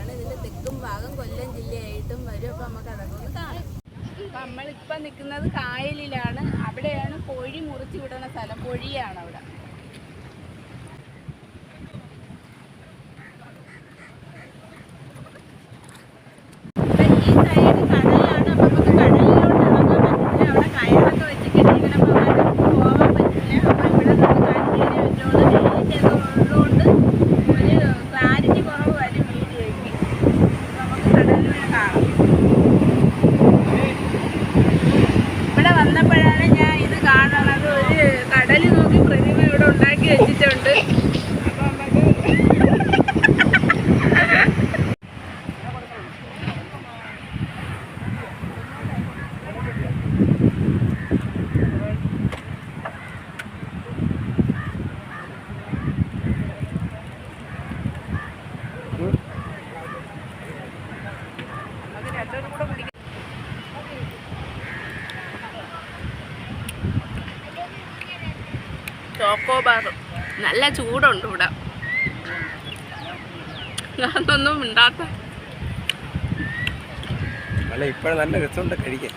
ഭാഗമാണ് ഇതിന്റെ തെക്കും ഭാഗം കൊല്ലം ജില്ലയായിട്ടും വരും. അപ്പൊ നമുക്ക് അതൊക്കെ ഒന്ന് കാണാം. നിൽക്കുന്നത് കായലിലാണ്. അവിടെയാണ് കോഴി മുറിച്ചു വിടുന്ന സ്ഥലം. പൊഴിയാണ് അവിടെ ചോക്കോബാർ നല്ല ചൂടുണ്ട് ഇവിടെ. ഞാനൊന്നും മിണ്ടാത്ത അല്ല ഇപ്പോഴും നല്ല രസമുണ്ട് കഴിക്കാൻ.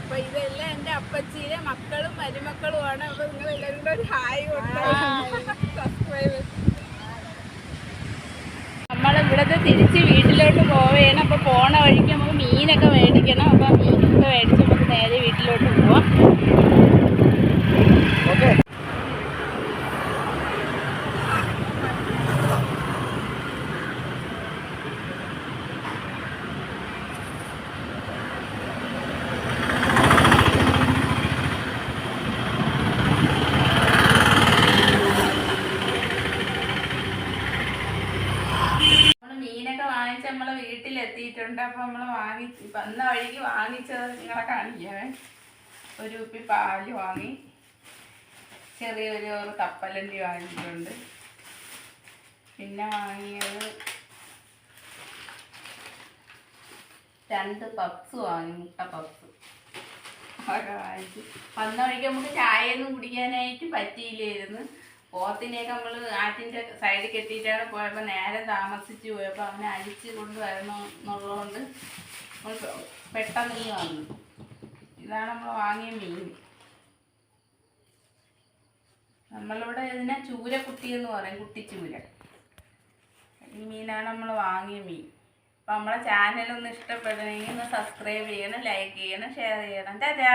അപ്പൊ ഇതെല്ലാം എന്റെ അപ്പച്ചിയിലെ മക്കളും മരുമക്കളുമാണ്. അപ്പൊ നിങ്ങൾ എല്ലാവരും കൂടെ ഒരു ഹായ് സബ്സ്ക്രൈബ് ഇവിടുത്തെ തിരിച്ച് വീട്ടിലോട്ട് പോവുകയാണ് അപ്പോൾ പോണ വഴിക്ക് നമുക്ക് മീനൊക്കെ മേടിക്കണം. അപ്പോൾ മീനൊക്കെ മേടിച്ച് നമുക്ക് നേരെ വീട്ടിലോട്ട് പോവാം ഓക്കെ നമ്മൾ നമ്മളെ വീട്ടിലെത്തിയിട്ടുണ്ട്. അപ്പൊ നമ്മൾ വാങ്ങി വന്ന വഴിക്ക് വാങ്ങിച്ചത് നിങ്ങളെ കാണിക്കാവേ ഒരു കുപ്പി പാൽ വാങ്ങി. ചെറിയൊരു കപ്പലണ്ടി വാങ്ങിയിട്ടുണ്ട്. പിന്നെ വാങ്ങിയത് രണ്ട് പപ്സ് വാങ്ങി മുട്ട പപ്സ്. അതൊക്കെ വാങ്ങിച്ചു. വന്ന വഴിക്ക് നമുക്ക് ചായയൊന്നും കുടിക്കാനായിട്ട് പറ്റിയില്ലായിരുന്നു. പോത്തിനെയൊക്കെ നമ്മൾ ആറ്റിന്റെ സൈഡിൽ കെട്ടിയിട്ടാണ് പോയപ്പോൾ നേരെ താമസിച്ച് പോയപ്പോൾ അവനെ അഴിച്ച് കൊണ്ടുവരണം എന്നുള്ളതുകൊണ്ട് പെട്ടെന്ന് മീൻ വന്നു. ഇതാണ് നമ്മൾ വാങ്ങിയ മീൻ. നമ്മളിവിടെ ഇതിനെ ചൂരക്കുട്ടി എന്ന് പറയും കുട്ടിച്ചൂര ഈ മീനാണ് നമ്മൾ വാങ്ങിയ മീൻ. അപ്പോൾ നമ്മളെ ചാനലൊന്ന് ഇഷ്ടപ്പെടണമെങ്കിൽ ഒന്ന് സബ്സ്ക്രൈബ് ചെയ്യണം ലൈക്ക് ചെയ്യണം ഷെയർ ചെയ്യണം. ചാ